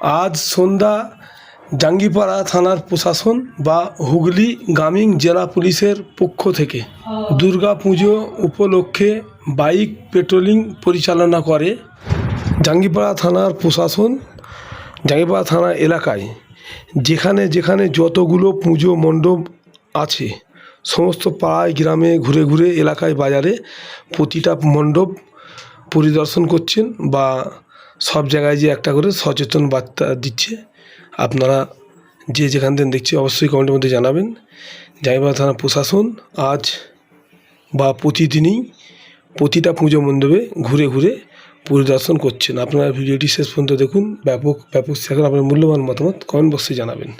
আজ সন্ধ্যা জাঙ্গিপাড়া থানার প্রশাসন বা হুগলি গ্রামীণ জেলা পুলিশের পক্ষ থেকে দুর্গা পুজো উপলক্ষে বাইক পেট্রোলিং পরিচালনা করে জাঙ্গিপাড়া থানার প্রশাসন, জাঙ্গিপাড়া থানা এলাকায়। যেখানে যেখানে যতগুলো পুজো মণ্ডপ আছে, সমস্ত পাড়ায় গ্রামে ঘুরে ঘুরে এলাকায় বাজারে প্রতিটা মণ্ডপ পরিদর্শন করছেন বা সব জায়গায় যে একটা করে সচেতন বার্তা দিচ্ছে, আপনারা যে যেখান থেকে দেখছি অবশ্যই কমেন্টের মধ্যে জানাবেন। জাঙ্গিপাড়া থানা প্রশাসন আজ বা প্রতিদিনই প্রতিটা পুজো মণ্ডপে ঘুরে ঘুরে পরিদর্শন করছেন। আপনারা ভিডিওটি শেষ পর্যন্ত দেখুন, ব্যাপক ব্যাপক সেখানে আপনার মূল্যবান মতামত কমেন্ট বক্সে জানাবেন।